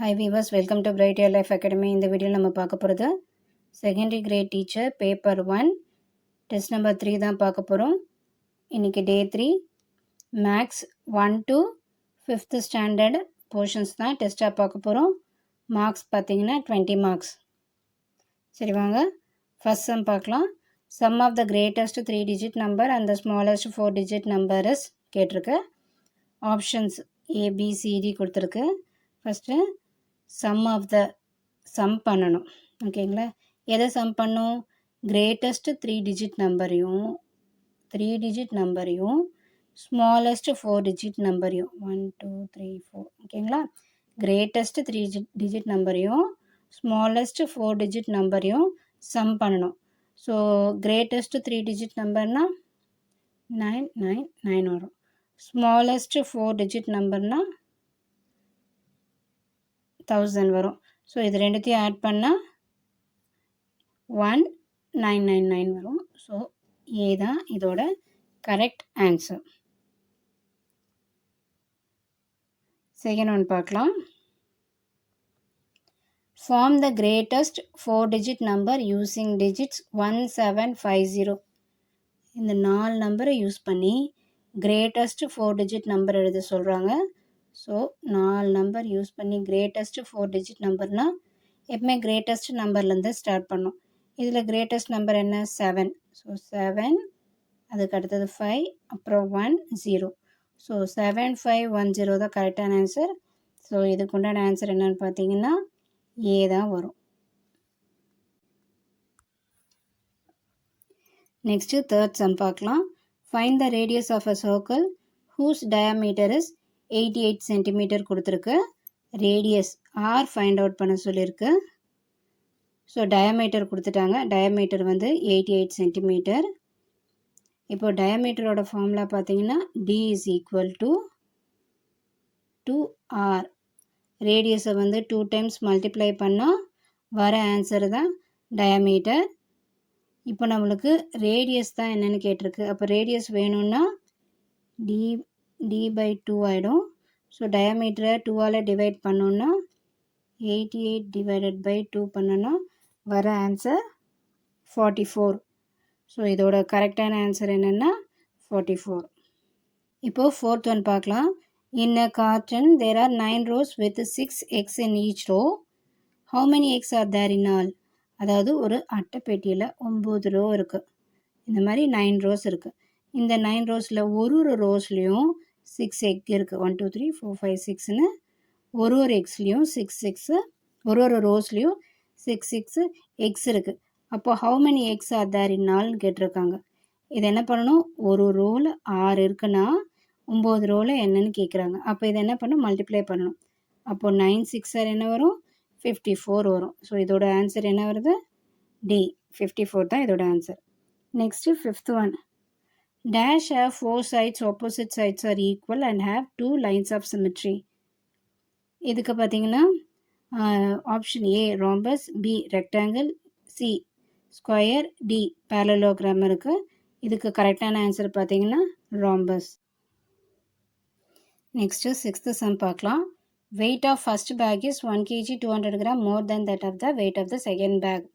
Hi viewers welcome to bright year life academy இந்த வீடியோவில் நம்ம பார்க்க போகிறது secondary grade teacher paper one test number three தான் பார்க்க போகிறோம் இன்றைக்கி day three maths one to fifth standard portions தான் டெஸ்ட்டாக பார்க்க போகிறோம் மார்க்ஸ் பார்த்தீங்கன்னா டுவெண்ட்டி மார்க்ஸ் சரி வாங்க ஃபஸ்ட் சம் பார்க்கலாம். Sum of the greatest three digit number and the smallest four digit numbers கேட்டிருக்கு. Options A B C D கொடுத்துருக்கு. First sum of the sum பண்ணணும். ஓகேங்களா எதை சம் பண்ணும்? கிரேட்டஸ்ட் த்ரீ டிஜிட் நம்பரையும் த்ரீ டிஜிட் நம்பரையும் smallest four digit நம்பரையும் one two three four ஓகேங்களா கிரேட்டஸ்ட் த்ரீ டிஜிட் நம்பரையும் ஸ்மாலஸ்ட் ஃபோர் டிஜிட் நம்பரையும் சம் பண்ணணும். ஸோ கிரேட்டஸ்ட் த்ரீ டிஜிட் நம்பர்னால் நைன் நைன் நைன் வரும். ஸ்மாலஸ்ட் ஃபோர் டிஜிட் நம்பர்னால் தௌசண்ட் வரும். ஸோ இது ரெண்டுத்தையும் ஆட் பண்ணால் ஒன் நைன் நைன் நைன் வரும். ஸோ ஏ தான் இதோட கரெக்ட் ஆன்சர் செகண்ட் ஒன் பார்க்கலாம். Form the greatest four digit number using digits one seven five zero இந்த நாலு நம்பரை யூஸ் பண்ணி கிரேட்டஸ்ட் ஃபோர் டிஜிட் நம்பர் எழுத சொல்கிறாங்க ஸோ நாலு நம்பர் யூஸ் பண்ணி கிரேட்டஸ்ட்டு ஃபோர் டிஜிட் நம்பர்னால் எப்பவுமே கிரேட்டஸ்ட் நம்பர்லேருந்து ஸ்டார்ட் பண்ணோம். இதில் கிரேட்டஸ்ட் நம்பர் என்ன? செவன் ஸோ செவன் அதுக்கு அடுத்தது ஃபைவ் அப்புறம் one zero so seven five one zero தான் கரெக்டான ஆன்சர் ஸோ இதுக்கு உண்டான ஆன்சர் என்னென்னு பார்த்தீங்கன்னா ஏ தான் வரும். நெக்ஸ்ட்டு தேர்ட் சம் பார்க்கலாம். Fine the radius of a circle whose diameter is eighty eight centimetre கொடுத்துருக்கு. ரேடியஸ் ஆர் ஃபைண்ட் அவுட் பண்ண சொல்லியிருக்கு ஸோ டயமீட்டர் கொடுத்துட்டாங்க. டயமீட்டர் வந்து எயிட்டி எயிட் சென்டிமீட்டர். இப்போ டயமீட்டரோட ஃபார்முலா பார்த்தீங்கன்னா D is equal to two R ரேடியஸை வந்து டூ டைம்ஸ் மல்டிப்ளை பண்ணால் வர ஆன்சர் தான் டயமீட்டர் இப்போ நம்மளுக்கு ரேடியஸ் தான் என்னென்னு கேட்டிருக்கு. அப்போ ரேடியஸ் வேணும்னா டி டி பை டூ ஆகிடும் ஸோ டயாமீட்டரை டூவால் டிவைட் பண்ணோன்னா eighty eight divided by two பண்ணோன்னா வர ஆன்சர் ஃபார்ட்டி ஃபோர் ஸோ இதோட கரெக்டான ஆன்சர் என்னென்னா ஃபார்ட்டி ஃபோர் இப்போது ஃபோர்த் ஒன் பார்க்கலாம். In a garden there are nine rows with six eggs in each row how many eggs are there in all அதாவது ஒரு அட்டைப்பெட்டியில் ஒம்பது ரோ இருக்குது இந்த மாதிரி நைன் ரோஸ் இருக்குது இந்த நைன் ரோஸில் ஒரு ஒரு ரோஸ்லேயும் சிக்ஸ் எக் இருக்குது one two three four five சிக்ஸ்னு ஒரு ஒரு எக்ஸ்லேயும் சிக்ஸ் சிக்ஸு ஒரு ஒரு ரோஸ்லேயும் சிக்ஸ் சிக்ஸு எக்ஸ் இருக்குது அப்போ how many eggs are there இன்னால்னு கேட்டிருக்காங்க. இது என்ன பண்ணணும்? ஒரு ரோவில் ஆறு இருக்குன்னா ஒம்பது ரோவில் என்னன்னு கேட்குறாங்க. அப்போ இதை என்ன பண்ணணும்? மல்டிப்ளை பண்ணணும். அப்போது நைன் சிக்ஸ் ஆர் என்ன வரும்? ஃபிஃப்டி ஃபோர் வரும். ஸோ இதோட ஆன்சர் என்ன வருது? டி ஃபிஃப்டி ஃபோர் தான் இதோட answer next fifth one Dash have four sides, opposite sides are equal and have two lines of symmetry. இதுக்கு பார்த்தீங்கன்னா option A rhombus B rectangle C square D parallelogram இருக்குது இதுக்கு கரெக்டான answer பார்த்தீங்கன்னா rhombus next sixth sum பார்க்கலாம். Weight of first bag is one KG two hundred gram more then that of the weight of the second bag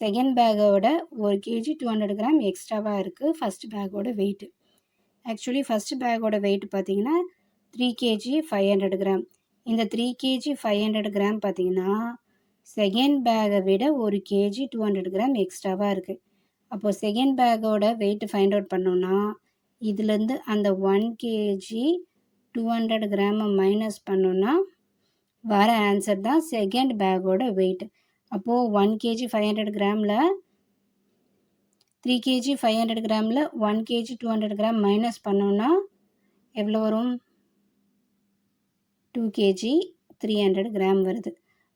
second பேக்கோட ஒரு KG two hundred gram எக்ஸ்ட்ராவாக இருக்குது first பேக்கோட weight actually first பேக்கோட weight பார்த்திங்கன்னா three KG five hundred gram இந்த three KG five hundred gram பார்த்திங்கன்னா second பேக்கை விட ஒரு கேஜி டூ ஹண்ட்ரட் கிராம் எக்ஸ்ட்ராவாக இருக்குது அப்போது செகண்ட் பேக்கோட வெயிட் ஃபைண்ட் அவுட் பண்ணோன்னா இதுலேருந்து அந்த ஒன் கேஜி டூ ஹண்ட்ரட் கிராமை மைனஸ் பண்ணோன்னா வர ஆன்சர் தான் செகண்ட் பேக்கோட வெயிட் அப்போது ஒன் கேஜி ஃபைவ் ஹண்ட்ரட் கிராமில் three KG five hundred கிராமில் one KG two hundred gram minus பண்ணோன்னா எவ்வளோ வரும்? Two KG three hundred gram வருது.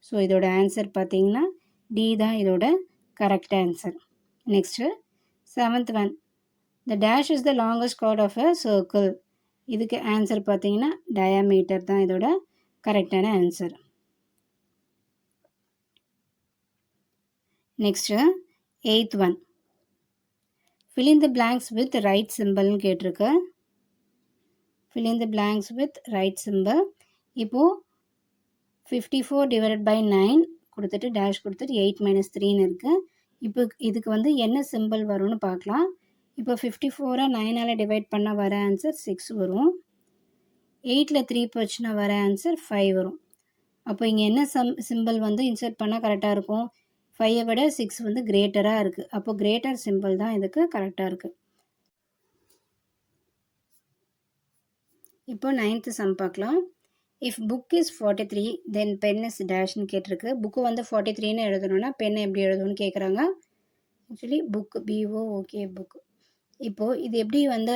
ஸோ இதோட ஆன்சர் பார்த்தீங்கன்னா டி தான் இதோட correct answer next seventh one the dash is the longest chord of a circle இதுக்கு answer பார்த்தீங்கன்னா டயாமீட்டர் தான் இதோட கரெக்டான answer next eighth one filling in the blanks with right சிம்பிள்னு கேட்டிருக்கு. Fill in the blanks with right simple இப்போது fifty four divided by nine கொடுத்துட்டு dash கொடுத்துட்டு eight minus த்ரீன்னு இருக்குது இப்போ இதுக்கு வந்து என்ன சிம்பிள் வரும்னு பார்க்கலாம். இப்போ ஃபிஃப்டி ஃபோரை நைனால் டிவைட் பண்ணால் வர ஆன்சர் சிக்ஸ் வரும். எயிட்டில் த்ரீ போச்சுன்னா வர ஆன்சர் ஃபைவ் வரும். அப்போ இங்கே என்ன சம் சிம்பிள் வந்து இன்சர்ட் பண்ணால் கரெக்டாக இருக்கும்? ஃபைவை விட சிக்ஸ் வந்து கிரேட்டராக இருக்குது அப்போ கிரேட்டர் சிம்பிள் தான் இதுக்கு கரெக்டாக இருக்குது இப்போ நைன்த்து சம் பார்க்கலாம். If book is forty three then pen is டேஷ்னு கேட்டிருக்கு. புக்கு வந்து ஃபார்ட்டி த்ரீன்னு எழுதணும்னா பென் எப்படி எழுதணும்னு கேட்குறாங்க actually book B O okay book இப்போது இது எப்படி வந்து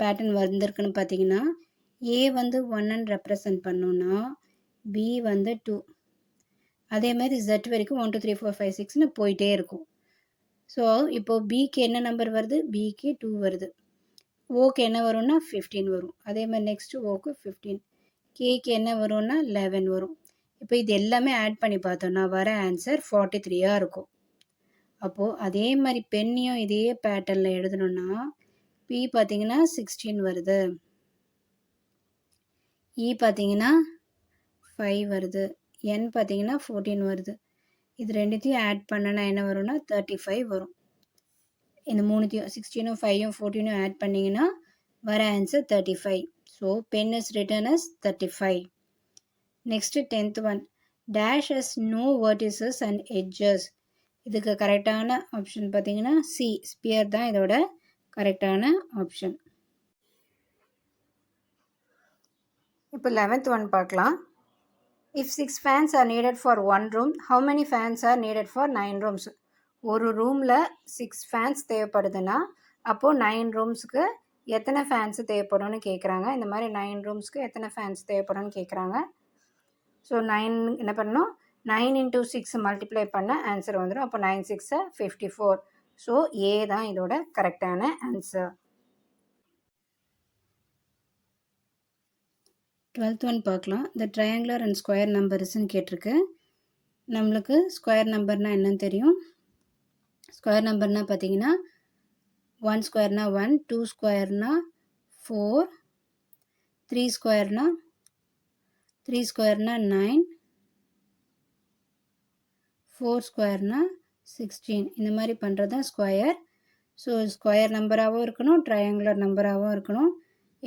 பேட்டர்ன் வந்திருக்குன்னு பார்த்தீங்கன்னா ஏ வந்து ஒன்னு ரெப்ரசன்ட் பண்ணோன்னா பி வந்து டூ அதே மாதிரி ஜெட் வரைக்கும் one two three four five சிக்ஸ்னு போயிட்டே இருக்கும். ஸோ இப்போது பிக்கு என்ன நம்பர் வருது? பிக்கு டூ வருது. ஓக்கு என்ன வரும்னா ஃபிஃப்டீன் வரும். அதே மாதிரி நெக்ஸ்ட்டு ஓக்கு ஃபிஃப்டீன் கேக்கு என்ன வரும்னா லெவன் வரும். இப்போ இது எல்லாமே ஆட் பண்ணி பார்த்தோன்னா வர ஆன்சர் ஃபார்ட்டி த்ரீயாக இருக்கும். அப்போது அதே மாதிரி பெண்ணையும் இதே பேட்டர்னில் எழுதணுன்னா பி பார்த்தீங்கன்னா சிக்ஸ்டீன் வருது. இ பார்த்தீங்கன்னா ஃபைவ் வருது. என் பார்த்தீங்கன்னா ஃபோர்டீன் வருது. இது ரெண்டுத்தையும் ஆட் பண்ணனா என்ன வரும்னா தேர்ட்டி ஃபைவ் வரும். இந்த மூணுத்தையும் சிக்ஸ்டீனும் ஃபைவும் ஃபோர்டீனும் ஆட் பண்ணிங்கன்னா வர answer thirty five so pen is return as thirty five next tenth one dash as no vertices and edges இதுக்கு கரெக்டான ஆப்ஷன் பார்த்தீங்கன்னா சி ஸ்பியர் தான் இதோட கரெக்டான ஆப்ஷன் இப்போ லெவன்த் ஒன் பார்க்கலாம். If six fans are needed for one room how many fans are needed for nine rooms ஒரு ரூமில் சிக்ஸ் ஃபேன்ஸ் தேவைப்படுதுன்னா அப்போது நைன் ரூம்ஸுக்கு எத்தனை ஃபேன்ஸு தேவைப்படும்னு கேட்குறாங்க இந்த மாதிரி நைன் ரூம்ஸ்க்கு எத்தனை ஃபேன்ஸ் தேவைப்படும்னு கேட்குறாங்க ஸோ நைன் என்ன பண்ணணும்? நைன் இன்ட்டு சிக்ஸ் மல்டிப்ளை பண்ண ஆன்சர் வந்துடும் அப்போ நைன் சிக்ஸை ஃபிஃப்டி ஃபோர் ஸோ ஏ தான் இதோட கரெக்டான ஆன்சர் டுவெல்த் ஒன் பார்க்கலாம். இந்த ட்ரையாங்குலர் அண்ட் ஸ்கொயர் நம்பர்ஸ்ன்னு கேட்டிருக்கு. நம்மளுக்கு ஸ்கொயர் நம்பர்னால் என்னன்னு தெரியும். ஸ்கொயர் நம்பர்னால் பார்த்தீங்கன்னா ஒன் ஸ்கொயர்னா ஒன் டூ ஸ்கொயர்னா ஃபோர் த்ரீ ஸ்கொயர்னா த்ரீ ஸ்கொயர்னா நைன் ஃபோர் ஸ்கொயர்னா சிக்ஸ்டீன் இந்த மாதிரி பண்ணுறது தான் ஸ்கொயர் ஸோ ஸ்கொயர் நம்பராகவும் இருக்கணும் ட்ரையாங்குலர் நம்பராகவும் இருக்கணும்.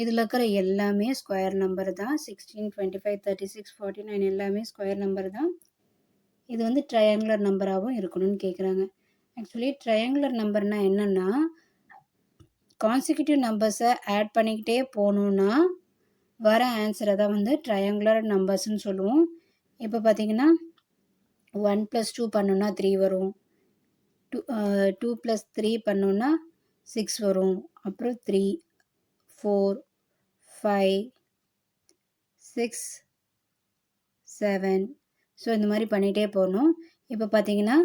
இதில் இருக்கிற எல்லாமே ஸ்கொயர் நம்பர் தான். Sixteen twenty five thirty six forty nine எல்லாமே ஸ்கொயர் நம்பர் தான். இது வந்து ட்ரையாங்குலர் நம்பராகவும் இருக்கணும்னு கேட்குறாங்க ஆக்சுவலி ட்ரையாங்குலர் நம்பர்னால் என்னென்னா கான்சிக்யூட்டிவ் நம்பர்ஸை ஆட் பண்ணிக்கிட்டே போகணுன்னா வர ஆன்சரை தான் வந்து ட்ரையாங்குலர் நம்பர்ஸ்னு சொல்லுவோம். இப்போ பார்த்தீங்கன்னா ஒன் ப்ளஸ் டூ பண்ணோன்னா த்ரீ வரும். டூ டூ ப்ளஸ் த்ரீ பண்ணோன்னா சிக்ஸ் வரும். அப்புறம் three four five six seven so இந்த மாதிரி பண்ணிகிட்டே போகணும். இப்போ பார்த்தீங்கன்னா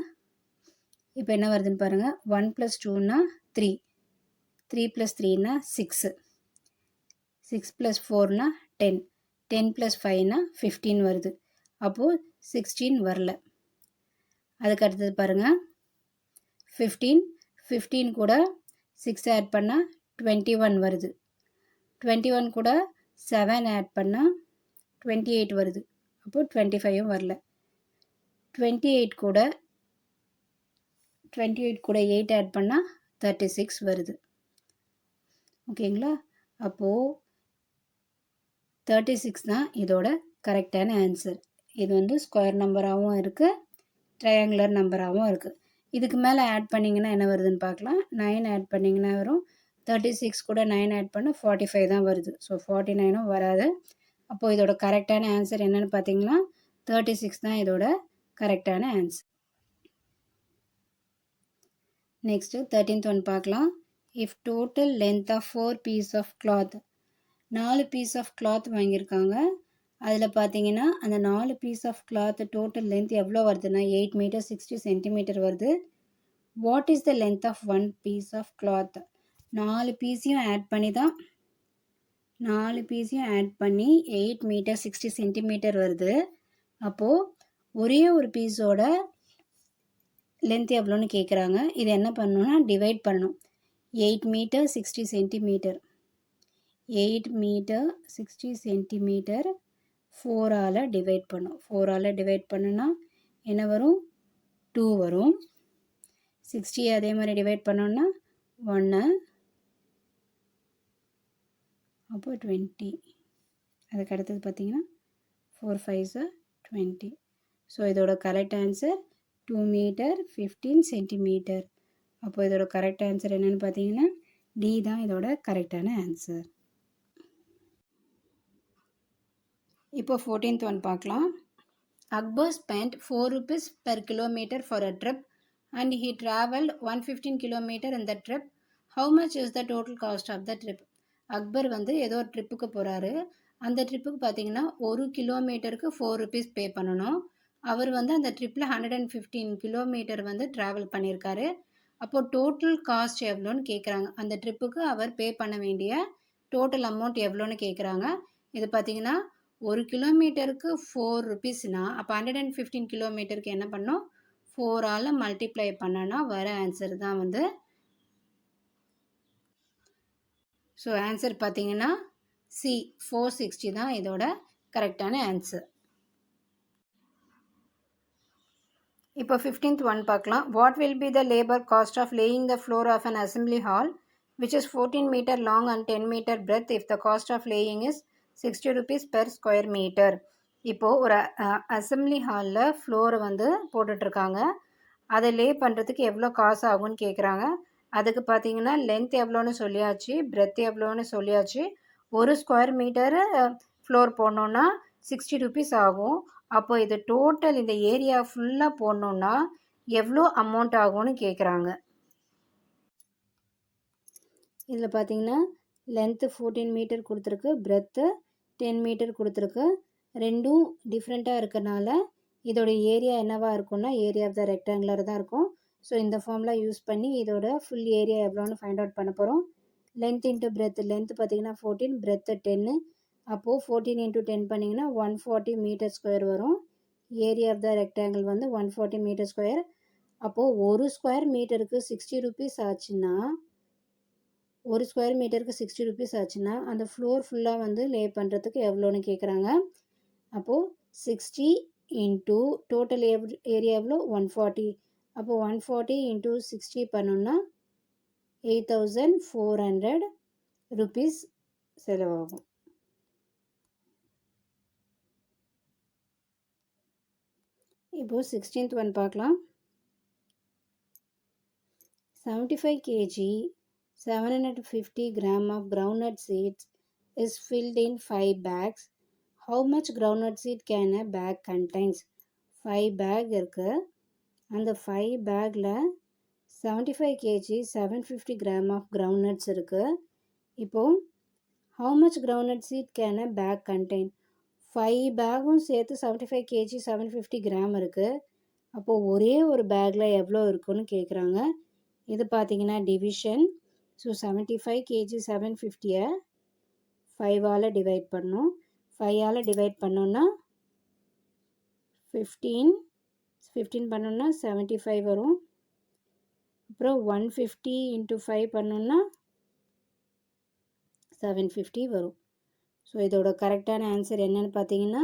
இப்போ என்ன வருதுன்னு பாருங்கள் ஒன் ப்ளஸ் டூன்னா த்ரீ த்ரீ ப்ளஸ் த்ரீனா சிக்ஸு சிக்ஸ் ப்ளஸ் ஃபோர்னா டென் டென் ப்ளஸ் ஃபைவ்னா ஃபிஃப்டீன் வருது. அப்போது சிக்ஸ்டீன் வரல. அதுக்கு அடுத்தது பாருங்கள் ஃபிஃப்டீன் ஃபிஃப்டீன் கூட சிக்ஸ் ஆட் பண்ணால் டுவெண்ட்டி ஒன் வருது. டுவெண்ட்டி ஒன் கூட செவன் ஆட் பண்ணால் டுவெண்ட்டி எயிட் வருது. அப்போது டுவெண்ட்டி ஃபைவும் வரல. டுவெண்ட்டி எயிட் கூட டுவெண்ட்டி எயிட் கூட எயிட் ஆட் பண்ணால் தேர்ட்டி சிக்ஸ் வருது. ஓகேங்களா? அப்போது தேர்ட்டி சிக்ஸ் தான் இதோட கரெக்டான ஆன்சர் இது வந்து ஸ்கொயர் நம்பராகவும் இருக்குது ட்ரையாங்குலர் நம்பராகவும் இருக்குது இதுக்கு மேலே ஆட் பண்ணிங்கன்னா என்ன வருதுன்னு பார்க்கலாம். நைன் ஆட் பண்ணிங்கன்னா வரும் தேர்ட்டி சிக்ஸ் கூட நைன் ஆட் பண்ணால் ஃபார்ட்டி ஃபைவ் தான் வருது. ஸோ ஃபார்ட்டி நைனும் வராது. அப்போது இதோட கரெக்டான ஆன்சர் என்னென்னு பார்த்தீங்கன்னா தேர்ட்டி சிக்ஸ் தான் இதோட கரெக்டான ஆன்சர் நெக்ஸ்ட்டு தேர்ட்டீன்த் ஒன் பார்க்கலாம். If total length of four piece of cloth நாலு பீஸ் ஆஃப் கிளாத் வாங்கியிருக்காங்க. அதில் பார்த்தீங்கன்னா அந்த நாலு piece of cloth total length எவ்வளோ வருதுன்னா எயிட் மீட்டர் சிக்ஸ்டி சென்டிமீட்டர் வருது. What is the length of one piece of cloth நாலு பீஸையும் ஆட் பண்ணி தான் நாலு பீஸையும் ஆட் பண்ணி எயிட் மீட்டர் சிக்ஸ்டி சென்டிமீட்டர் வருது. அப்போது ஒரே ஒரு பீஸோட லென்த் எவ்வளோன்னு கேட்குறாங்க இது என்ன பண்ணணும்னா டிவைட் பண்ணணும் eight metre sixty centimetre eight metre sixty centimetre ஃபோரால் divide பண்ணும். ஃபோரால் டிவைட் பண்ணுனா என்ன வரும்? டூ வரும். சிக்ஸ்டி அதே மாதிரி டிவைட் பண்ணோன்னா ஒன்று அப்போ டுவெண்ட்டி அதுக்கு அடுத்தது பார்த்தீங்கன்னா ஃபோர் ஃபைவ்ஸ் டுவெண்ட்டி ஸோ இதோட correct answer two metre fifteen centimetre அப்போது இதோட கரெக்ட் ஆன்சர் என்னென்னு பார்த்தீங்கன்னா டி தான் இதோட கரெக்டான ஆன்சர் இப்போ ஃபோர்டீன்த் ஒன் பார்க்கலாம். Akbar spend four rupees per kilometre for a trip and he travelled one fifteen kilometre இந்த trip how much is the total cost of the trip Akbar வந்து ஏதோ ஒரு ட்ரிப்புக்கு போகிறாரு அந்த ட்ரிப்புக்கு பார்த்தீங்கன்னா ஒரு கிலோமீட்டருக்கு ஃபோர் ருபீஸ் பே பண்ணணும். அவர் வந்து அந்த ட்ரிப்பில் ஹண்ட்ரட் அண்ட் ஃபிஃப்டீன் கிலோமீட்டர் வந்து ட்ராவல் பண்ணியிருக்காரு அப்போது டோட்டல் காஸ்ட் எவ்வளோன்னு கேட்குறாங்க அந்த ட்ரிப்புக்கு அவர் பே பண்ண வேண்டிய டோட்டல் அமௌண்ட் எவ்வளோன்னு கேட்குறாங்க இது பார்த்தீங்கன்னா ஒரு கிலோமீட்டருக்கு ஃபோர் ருபீஸ்னால் அப்போ ஹண்ட்ரட் அண்ட் ஃபிஃப்டீன் கிலோமீட்டருக்கு என்ன பண்ணோம் ஃபோரால் மல்டிப்ளை பண்ணோன்னா வர ஆன்சர் தான் வந்து ஸோ ஆன்சர் பார்த்தீங்கன்னா சி ஃபோர் சிக்ஸ்டி தான் இதோட கரெக்டான ஆன்சர் இப்போ ஃபிஃப்டீன்த் ஒன் பார்க்கலாம். What will be the labour cost of laying the floor of an assembly hall which is 14 meter long and 10 meter breadth if the cost of laying is 60 rupees per square meter? இப்போது ஒரு assembly ஹாலில் ஃப்ளோரை வந்து போட்டுட்ருக்காங்க. அதை லே பண்ணுறதுக்கு எவ்வளோ காசு ஆகும்னு கேட்குறாங்க அதுக்கு பார்த்தீங்கன்னா லென்த் எவ்வளோன்னு சொல்லியாச்சு பிரெத் எவ்வளோன்னு சொல்லியாச்சு. ஒரு ஸ்கொயர் மீட்டரு ஃப்ளோர் போடணுன்னா சிக்ஸ்டி ருபீஸ் ஆகும். அப்போ இது டோட்டல் இந்த ஏரியா ஃபுல்லாக போடணுன்னா எவ்வளோ அமௌண்ட் ஆகும்னு கேட்குறாங்க இதில் பார்த்தீங்கன்னா லென்த்து ஃபோர்டீன் மீட்டர் கொடுத்துருக்கு பிரெத்து டென் மீட்டர் கொடுத்துருக்கு. ரெண்டும் டிஃப்ரெண்ட்டாக இருக்கிறனால இதோடைய ஏரியா என்னவாக இருக்கும்னா ஏரியா ஆஃப் த ரெக்டாங்குலர் தான் இருக்கும். ஸோ இந்த ஃபார்ம்லாம் யூஸ் பண்ணி இதோட ஃபுல் ஏரியா எவ்வளோன்னு ஃபைண்ட் அவுட் பண்ண போகிறோம் லென்த் இன்ட்டு பிரெத் லென்த் பார்த்தீங்கன்னா ஃபோர்டீன் பிரெத்து டென்னு அப்போது ஃபோர்டீன் இன்ட்டு டென் பண்ணிங்கன்னா ஒன் ஃபார்ட்டி மீட்டர் ஸ்கொயர் வரும். ஏரியா ஆஃப் த ரெக்டாங்கிள் வந்து ஒன் ஃபார்ட்டி மீட்டர் ஸ்கொயர் அப்போது ஒரு ஸ்கொயர் மீட்டருக்கு சிக்ஸ்டி ருபீஸ் ஆச்சுன்னா ஒரு ஸ்கொயர் மீட்டருக்கு சிக்ஸ்டி ருபீஸ் ஆச்சுன்னா அந்த ஃப்ளோர் ஃபுல்லாக வந்து லே பண்ணுறதுக்கு எவ்வளோன்னு கேட்குறாங்க அப்போது சிக்ஸ்டி இன்ட்டு டோட்டல் எவ் ஏரியா எவ்வளோ ஒன் ஃபார்ட்டி அப்போ ஒன் ஃபார்ட்டி இன்ட்டு சிக்ஸ்டி பண்ணோன்னா eight thousand four hundred rupees செலவாகும். இப்போது சிக்ஸ்டீன்த் ஒன் பார்க்கலாம். Seventy five KG seven hundred fifty gram of groundnut seeds is filled in five bags how much groundnut seed can a bag contains five bag இருக்குது அந்த five பேக்கில் seventy five KG seven fifty gram of groundnuts இருக்குது இப்போது how much groundnut seed can a bag contain five பேகும் சேர்த்து seventy five KG seven fifty gram இருக்குது அப்போது ஒரே ஒரு பேக்கில் எவ்வளோ இருக்குன்னு கேட்குறாங்க இது பார்த்தீங்கன்னா division so seventy five KG seven ஃபிஃப்டியை ஃபைவால் டிவைட் பண்ணோம். ஃபைவால் டிவைட் பண்ணோன்னா ஃபிஃப்டீன் ஃபிஃப்டீன் பண்ணோன்னா செவன்ட்டி ஃபைவ் வரும். அப்புறம் ஒன் ஃபிஃப்டி இன்ட்டு ஃபைவ் பண்ணோன்னா செவன் ஃபிஃப்டி வரும். ஸோ இதோட கரெக்டான ஆன்சர் என்னன்னு பார்த்தீங்கன்னா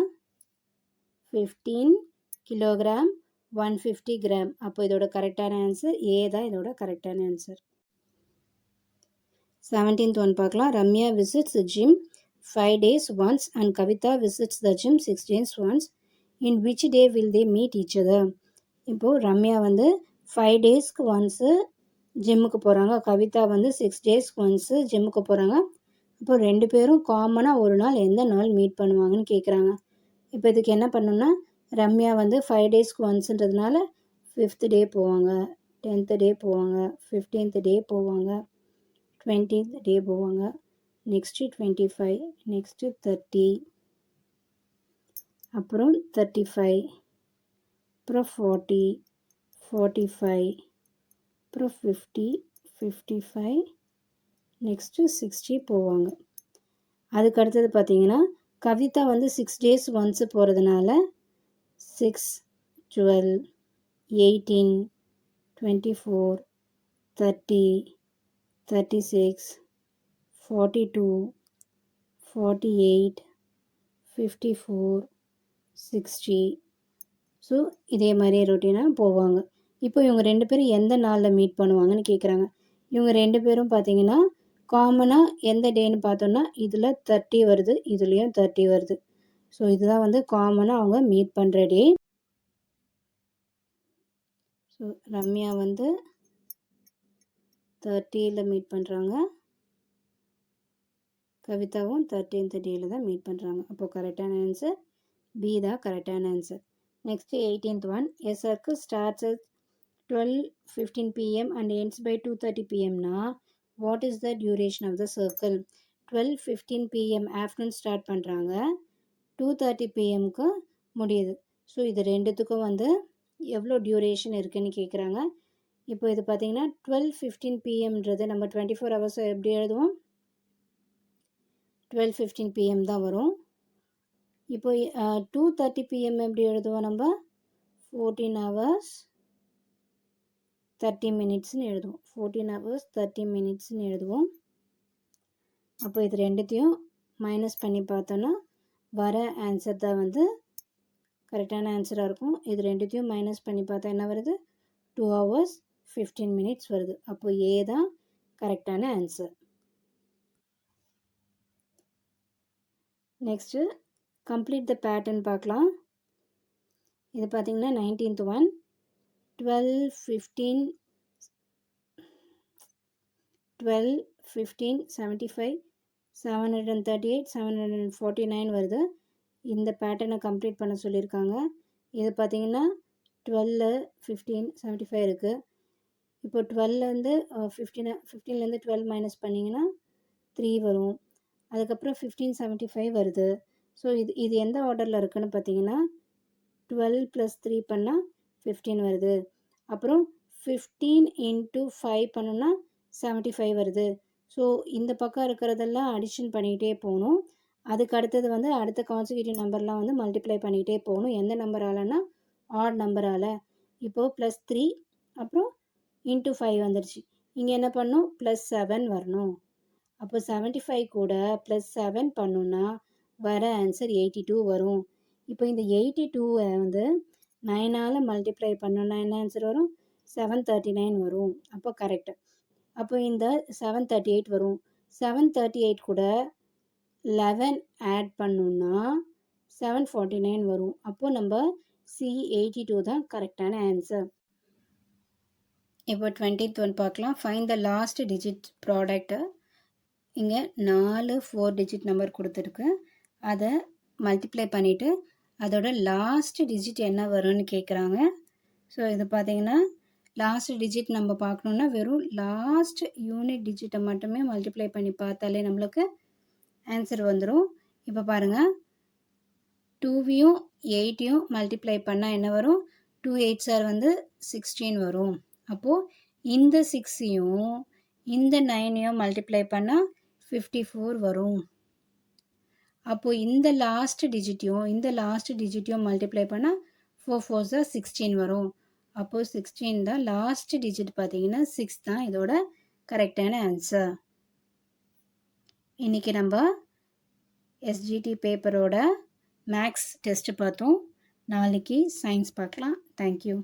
fifteen kilogram one fifty gram அப்போ இதோட கரெக்டான ஆன்சர் ஏ தான் இதோட கரெக்டான ஆன்சர் செவன்டீன்த் ஒன் பார்க்கலாம். Ramya visits gym five days once and Kavitha visits the gym six days once in which day will they meet each other இப்போது ரம்யா வந்து five டேஸ்க்கு ஒன்ஸு ஜிம்முக்கு போகிறாங்க கவிதா வந்து சிக்ஸ் டேஸ்க்கு ஒன்ஸு ஜிம்முக்கு போகிறாங்க இப்போ ரெண்டு பேரும் காமனாக ஒரு நாள் எந்த நாள் மீட் பண்ணுவாங்கன்னு கேட்குறாங்க இப்போ இதுக்கு என்ன பண்ணணும்னா ரம்யா வந்து ஃபைவ் டேஸ்க்கு ஒன்ஸுன்றதுனால ஃபிஃப்த்து டே போவாங்க. டென்த்து டே போவாங்க. ஃபிஃப்டீன்த்து டே போவாங்க. டுவெண்ட்டீன்த் டே போவாங்க. Next twenty five next thirty அப்புறம் தேர்ட்டி ஃபைவ் அப்புறம் ஃபார்ட்டி ஃபார்ட்டி ஃபைவ் அப்புறம் fifty fifty five next sixty போவாங்க. அதுக்கு அடுத்தது பார்த்தீங்கன்னா கவிதா வந்து சிக்ஸ் டேஸ் ஒன்ஸு போகிறதுனால six twelve eighteen twenty four thirty thirty six forty two forty eight fifty four sixty so இதே மாதிரியே ரொட்டீனாக போவாங்க. இப்போ இவங்க ரெண்டு பேரும் எந்த நாளில் மீட் பண்ணுவாங்கன்னு கேட்குறாங்க இவங்க ரெண்டு பேரும் பார்த்தீங்கன்னா காமனாக எந்த டேன்னு பார்த்தோன்னா இதில் தேர்ட்டி வருது இதுலேயும் தேர்ட்டி வருது. ஸோ இதுதான் வந்து காமனாக அவங்க மீட் பண்ணுற டே ஸோ ரம்யா வந்து தேர்ட்டியில் மீட் பண்ணுறாங்க கவிதாவும் தேர்ட்டீன்த் டேயில் தான் மீட் பண்ணுறாங்க அப்போது கரெக்டான ஆன்சர் பி தான் கரெக்டான answer next eighteenth one a circle starts at twelve fifteen PM and ends by two thirty பிஎம்னா what is the duration of the circle twelve fifteen PM afternoon start பண்ணுறாங்க two thirty பிஎம்க்கு முடியுது. So இது ரெண்டுத்துக்கும் வந்து எவ்வளோ duration இருக்குதுன்னு கேட்குறாங்க இப்போ இது பார்த்தீங்கன்னா டுவெல் ஃபிஃப்டீன் பிஎம்ன்றது நம்ம டுவெண்ட்டி ஃபோர் ஹவர்ஸ் எப்படி எழுதுவோம்? டுவெல் ஃபிஃப்டீன் பிஎம் தான் வரும். இப்போ டூ தேர்ட்டி பிஎம் எப்படி எழுதுவோம் நம்ம? ஃபோர்டீன் ஹவர்ஸ் தேர்ட்டி மினிட்ஸ்னு எழுதுவோம். ஃபோர்டீன் ஹவர்ஸ் தேர்ட்டி மினிட்ஸ்னு எழுதுவோம். அப்போ இது ரெண்டுத்தையும் மைனஸ் பண்ணி பார்த்தோன்னா வர ஆன்சர் தான் வந்து கரெக்டான ஆன்சராக இருக்கும். இது ரெண்டுத்தையும் மைனஸ் பண்ணி பார்த்தா என்ன வருது? டூ ஹவர்ஸ் ஃபிஃப்டீன் மினிட்ஸ் வருது. அப்போ ஏ தான் கரெக்டான answer next complete the pattern பார்க்கலாம். இது பார்த்திங்கன்னா nineteenth one twelve fifteen twelve fifteen seventy five seven hundred and thirty eight seven hundred and forty nine வருது. இந்த பேட்டர்னை கம்ப்ளீட் பண்ண சொல்லியிருக்காங்க. இது பார்த்திங்கன்னா டுவெல்லு ஃபிஃப்டீன் செவன்ட்டி ஃபைவ் இருக்குது இப்போ டுவெல்லேருந்து ஃபிஃப்டீன் ஃபிஃப்டீன்லேருந்து டுவெல் மைனஸ் பண்ணிங்கன்னா த்ரீ வரும். அதுக்கப்புறம் ஃபிஃப்டீன் செவன்ட்டி ஃபைவ் வருது. ஸோ இது இது எந்த ஆர்டரில் இருக்குதுன்னு பார்த்தீங்கன்னா டுவெல் ப்ளஸ் த்ரீ பண்ணால் ஃபிஃப்டீன் வருது. அப்புறம் ஃபிஃப்டீன் இன்ட்டு ஃபைவ் பண்ணோன்னா செவன்ட்டி ஃபைவ் வருது. ஸோ இந்த பக்கம் இருக்கிறதெல்லாம் அடிஷன் பண்ணிக்கிட்டே போகணும். அதுக்கு அடுத்தது வந்து அடுத்த கான்சிக்யூட்டிவ் நம்பர்லாம் வந்து மல்டிப்ளை பண்ணிக்கிட்டே போகணும். எந்த நம்பராலன்னா ஆட் நம்பரால் இப்போது ப்ளஸ் த்ரீ அப்புறம் இன்ட்டு ஃபைவ் வந்துடுச்சு இங்கே என்ன பண்ணும்? ப்ளஸ் செவன் வரணும். அப்போ செவன்ட்டி ஃபைவ் கூட ப்ளஸ் செவன் பண்ணுன்னா வர ஆன்சர் எயிட்டி டூ வரும். இப்போ இந்த எயிட்டி டூவை வந்து நைனால் மல்டிப்ளை பண்ணோன்னா என்ன ஆன்சர் வரும்? செவன் தேர்ட்டி நைன் வரும். அப்போ கரெக்டு அப்போ இந்த செவன் தேர்ட்டி எயிட் வரும். செவன் தேர்ட்டி எயிட் கூட லெவன் ஆட் பண்ணோன்னா செவன் ஃபார்ட்டி நைன் வரும். அப்போது நம்ம சி எயிட்டி டூ தான் கரெக்டான ஆன்சர் இப்போ டுவெண்ட்டித் ஒன் பார்க்கலாம். Find the last digit product இங்கே நாலு ஃபோர் டிஜிட் நம்பர் கொடுத்துருக்கு. அதை மல்டிப்ளை பண்ணிவிட்டு அதோட லாஸ்ட் டிஜிட் என்ன வரும்னு கேட்குறாங்க ஸோ இது பார்த்தீங்கன்னா லாஸ்ட் டிஜிட் நம்ம பார்க்கணுன்னா வெறும் லாஸ்ட் யூனிட் டிஜிட்டை மட்டுமே மல்டிப்ளை பண்ணி பார்த்தாலே நம்மளுக்கு ஆன்சர் வந்துடும் இப்போ பாருங்கள் டூவையும் எயிட்டையும் மல்டிப்ளை பண்ணால் என்ன வரும்? டூ எயிட் சார் வந்து சிக்ஸ்டீன் வரும். அப்போது இந்த சிக்ஸையும் இந்த நைனையும் மல்டிப்ளை பண்ணால் ஃபிஃப்டி ஃபோர் வரும். அப்போது இந்த லாஸ்ட் டிஜிட்டையும் இந்த லாஸ்ட் டிஜிட்டையும் மல்டிப்ளை பண்ணால் ஃபோர் ஃபோர் தான் சிக்ஸ்டீன் வரும். அப்போது சிக்ஸ்டீன் தான் லாஸ்ட் டிஜிட் பார்த்தீங்கன்னா சிக்ஸ் தான் இதோட கரெக்டான ஆன்சர் இன்றைக்கி நம்ம எஸ்ஜிடி பேப்பரோட மேக்ஸ் டெஸ்ட்டு பார்த்தோம். நாளைக்கு சயின்ஸ் பார்க்கலாம். தேங்க்யூ